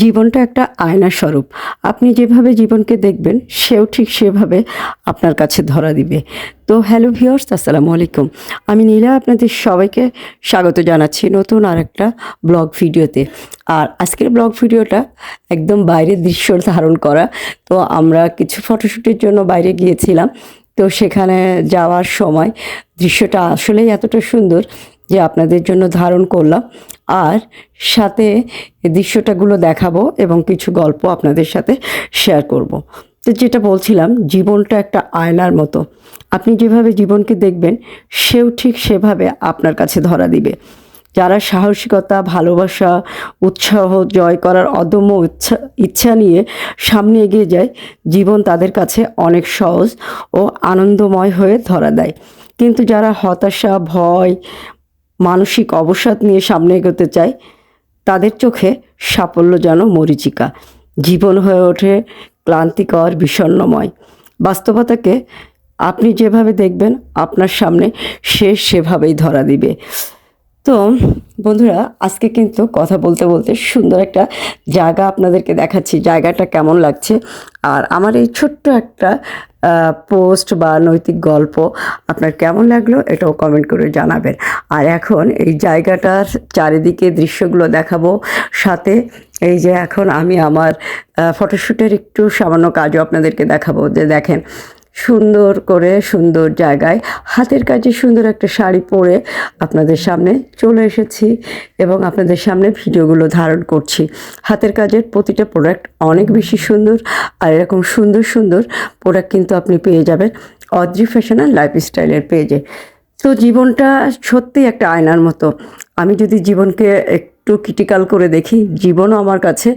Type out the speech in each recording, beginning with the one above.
জীবনটা একটা আয়না স্বরূপ। আপনি যেভাবে জীবনকে দেখবেন, সেও ঠিক সেভাবে আপনার কাছে ধরা দিবে। তো হ্যালো ভিওর্স আসসালামু আলাইকুম। আমি নীলা, আপনাদের সবাইকে স্বাগত জানাচ্ছি নতুন আর একটা ব্লগ ভিডিওতে। আর আজকের ব্লগ ভিডিওটা একদম বাইরের দৃশ্য ধারণ করা। তো আমরা কিছু ফটোশ্যুটের জন্য বাইরে গিয়েছিলাম। তো সেখানে যাওয়ার সময় দৃশ্যটা আসলেই এতটা সুন্দর যে আপনাদের জন্য ধারণ করলাম। আর সাথে দৃশ্যটাগুলো দেখাবো এবং কিছু গল্প আপনাদের সাথে শেয়ার করব। তো যেটা বলছিলাম, জীবনটা একটা আয়নার মতো। আপনি যেভাবে জীবনকে দেখবেন, সেও ঠিক সেভাবে আপনার কাছে ধরা দিবে। যারা সাহসিকতা, ভালোবাসা, উৎসাহ, জয় করার অদম্য ইচ্ছা ইচ্ছা নিয়ে সামনে এগিয়ে যায়, জীবন তাদের কাছে অনেক সহজ ও আনন্দময় হয়ে ধরা দেয়। কিন্তু যারা হতাশা, ভয় মানসিক অবসাদ নিয়ে সামনে এগোতে চায় তাদের চোখে সাফল্য যেন মরিচিকা। জীবন হয়ে ওঠে ক্লান্তিকর, বিষণ্ণময়। বাস্তবতাকে আপনি যেভাবে দেখবেন, আপনার সামনে সে সেভাবেই ধরা দিবে। তো বন্ধুরা, আজকে কিন্তু কথা বলতে বলতে সুন্দর একটা জায়গা আপনাদেরকে দেখাচ্ছি, জায়গাটা কেমন লাগছে। আর আমার এই ছোট্ট একটা পোস্ট বা নৈতিক গল্প আপনার কেমন লাগল এটাও কমেন্ট করে জানাবেন। আর এখন এই জায়গাটার চারিদিকে দৃশ্যগুলো দেখাবো। সাথে এই যে এখন আমি আমার ফটোশ্যুটের একটু সামান্য কাজও আপনাদেরকে দেখাবো। যে দেখেন সুন্দর করে সুন্দর জায়গায় হাতের কাজে সুন্দর একটা শাড়ি পরে আপনাদের সামনে চলে এসেছি এবং আপনাদের সামনে ভিডিওগুলো ধারণ করছি। হাতের কাজের প্রতিটা প্রোডাক্ট অনেক বেশি সুন্দর আর এরকম সুন্দর সুন্দর প্রোডাক্ট কিন্তু আপনি পেয়ে যাবেন অদ্রি ফ্যাশন অ্যান্ড লাইফস্টাইলের পেজে তো জীবনটা সত্যিই একটা আয়নার মতো। আমি যদি জীবনকে একটু ক্রিটিক্যাল করে দেখি। জীবনও আমার কাছে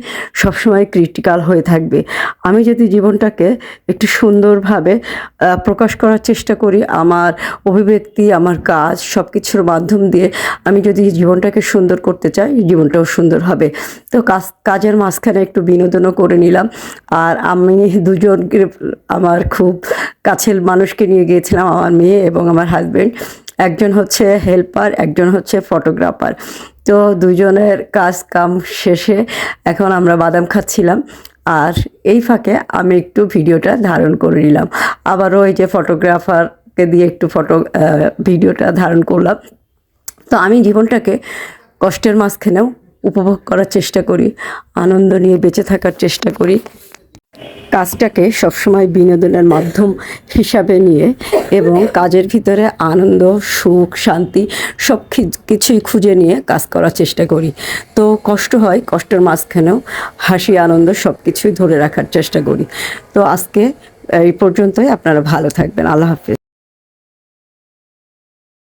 সবসময় ক্রিটিক্যাল হয়ে থাকবে। আমি যদি জীবনটাকে একটু সুন্দরভাবে প্রকাশ করার চেষ্টা করি, আমার অভিব্যক্তি, আমার কাজ সব কিছুর মাধ্যম দিয়ে আমি যদি জীবনটাকে সুন্দর করতে চাই, জীবনটাও সুন্দর হবে। তো কাজ, কাজের মাঝখানে একটু বিনোদনও করে নিলাম। আর আমি দুজনকে, আমার খুব কাছের মানুষকে নিয়ে গিয়েছিলাম, আমার মেয়ে এবং আমার হাজব্যান্ড একজন হচ্ছে হেল্পার একজন হচ্ছে ফটোগ্রাফার তো দুজনের কাজ কাম শেষে এখন আমরা বাদাম খাচ্ছিলাম। আর এই ফাঁকে আমি একটু ভিডিওটা ধারণ করে নিলাম। আবারও এই যে ফটোগ্রাফারকে দিয়ে একটু ফটো ভিডিওটা ধারণ করলাম। তো আমি জীবনটাকে কষ্টের মাঝখানেও উপভোগ করার চেষ্টা করি, আনন্দ নিয়ে বেঁচে থাকার চেষ্টা করি। কাজটাকে সবসময় বিনোদনের মাধ্যম হিসাবে নিয়ে এবং কাজের ভিতরে আনন্দ, সুখ, শান্তি সব কিছুই খুঁজে নিয়ে কাজ করার চেষ্টা করি। তো কষ্ট হয়, কষ্টের মাঝখানেও হাসি, আনন্দ সব কিছুই ধরে রাখার চেষ্টা করি। তো আজকে এই পর্যন্তই, আপনারা ভালো থাকবেন, আল্লাহ হাফিজ।